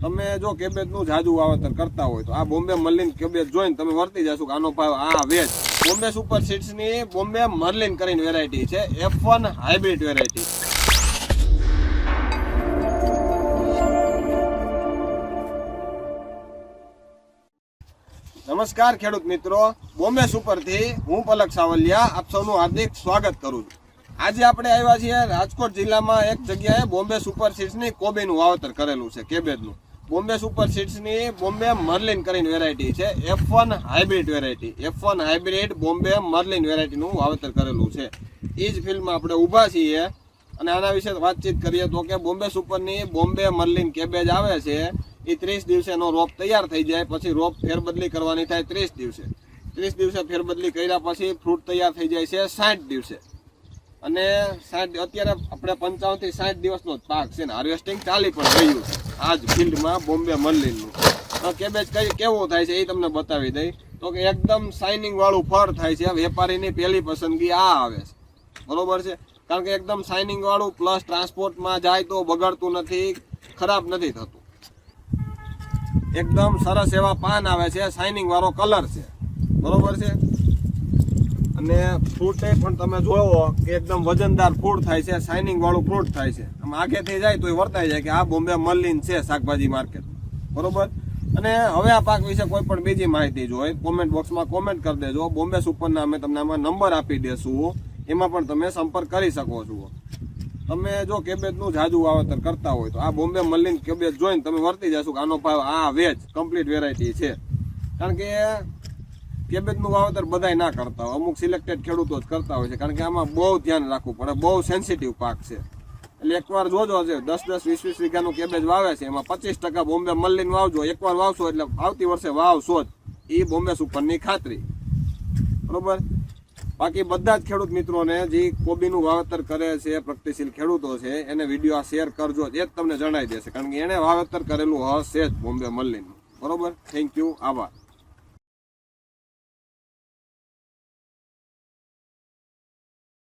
તમે જો કેબેજનું જાજુ વાવેતર કરતા હોય તો આ બોમ્બે મર્લિન કેબેજ જોઈને તમે વર્તી જશો કે આનો ભાવ આ વેચ. બોમ્બે સુપર સીડ્સની બોમ્બે મર્લિન કરીને વેરાયટી છે. એફ વન હાઇબ્રિડ વેરાયટી નમસ્કાર ખેડૂત મિત્રો. બોમ્બે સુપરથી હું પલક સાવલિયા આપ સૌનું હાર્દિક સ્વાગત કરું છું. આજે આપણે આવ્યા છીએ રાજકોટ જિલ્લામાં એક જગ્યાએ બોમ્બે સુપર સીડ્સની કોબીનું વાવેતર કરેલું છે, કેબેજનું. બોમ્બે સુપર સીડ્સની બોમ્બે મર્લિન કરીને વેરાયટી છે. F one hybrid variety F one hybrid Bombay Merlin વેરાયટીનું વાવેતર કરેલું છે. એ જ ફિલ્ડમાં આપણે ઊભા છીએ અને આના વિશે વાતચીત કરીએ તો કે બોમ્બે સુપરની બોમ્બે મર્લિન કેબેજ આવે છે એ ત્રીસ દિવસેનો રોપ તૈયાર થઈ જાય, પછી રોપ ફેરબદલી કરવાની થાય ત્રીસ દિવસે. ત્રીસ દિવસે ફેરબદલી કર્યા પછી ફ્રૂટ તૈયાર થઈ જાય છે સાઠ દિવસે. અને સાઠ અત્યારે આપણે પંચાવનથી સાઠ દિવસનો જ પાક છે ને હાર્વેસ્ટિંગ ચાલી પણ રહ્યું છે. જ ફિલ્ડમાં બોમ્બે મર્લિનનું કેબેજ કઈ કેવું થાય છે એ તમને બતાવી દઈ. તો કે એકદમ શાઇનિંગ વાળું ફળ થાય છે. વેપારીની પહેલી પસંદગી આ આવે છે. બરોબર છે? કારણ કે એકદમ શાઇનિંગ વાળું પ્લસ ટ્રાન્સપોર્ટમાં જાય તો બગડતું નથી, ખરાબ નથી થતું. એકદમ સરસ એવા પાન આવે છે. શાઇનિંગ વાળો કલર છે. બરોબર છે? અને ફ્રૂટ પણ તમે જોવો કે એકદમ વજનદાર ફ્રૂટ થાય છે શાઇનિંગ વાળું ફ્રૂટ થાય છે. આમ આગેથી જાય તો એ વર્તાઈ જાય કે આ બોમ્બે મર્લિન છે શાકભાજી માર્કેટ બરોબર? અને હવે આ પાક વિશે કોઈ પણ બીજી માહિતી જો કોમેન્ટ બોક્સમાં કોમેન્ટ કરી દેજો. બોમ્બે સુપરના અમે તમને આમાં નંબર આપી દેશું. એમાં પણ તમે સંપર્ક કરી શકો છો. તમે જો કેબેજનું જાજુ વાવેતર કરતા હોય તો આ બોમ્બે મર્લિન કેબેજ જોઈને તમે વર્તી જશો કે આનો ભાવ આ વેજ કમ્પ્લીટ વેરાયટી છે. કારણ કે કેબેજનું વાવેતર બધાય ના કરતા હોય. અમુક સિલેક્ટેડ ખેડૂતો જ કરતા હોય છે, કારણ કે આમાં બહુ ધ્યાન રાખવું પડે. બહુ સેન્સિટિવ પાક છે. એટલે એકવાર જોજો છે દસ દસ, વીસ વીસ વીઘાનું કેબેજ વાવે છે. એમાં પચીસ ટકા બોમ્બે મલ્લીન વાવજો. એકવાર વાવશો એટલે આવતી વર્ષે વાવશો જ. એ બોમ્બે સુપરની ખાતરી. બરોબર? બાકી બધા જ ખેડૂત મિત્રોને જે કોબીનું વાવેતર કરે છે, પ્રગતિશીલ ખેડૂતો છે, એને વીડિયો આ શેર કરજો. એ જ તમને જણાવી દેશે. કારણ કે એણે વાવેતર કરેલું હશે જ બોમ્બે મલ્લીનું. બરોબર? થેન્ક યુ આભાર.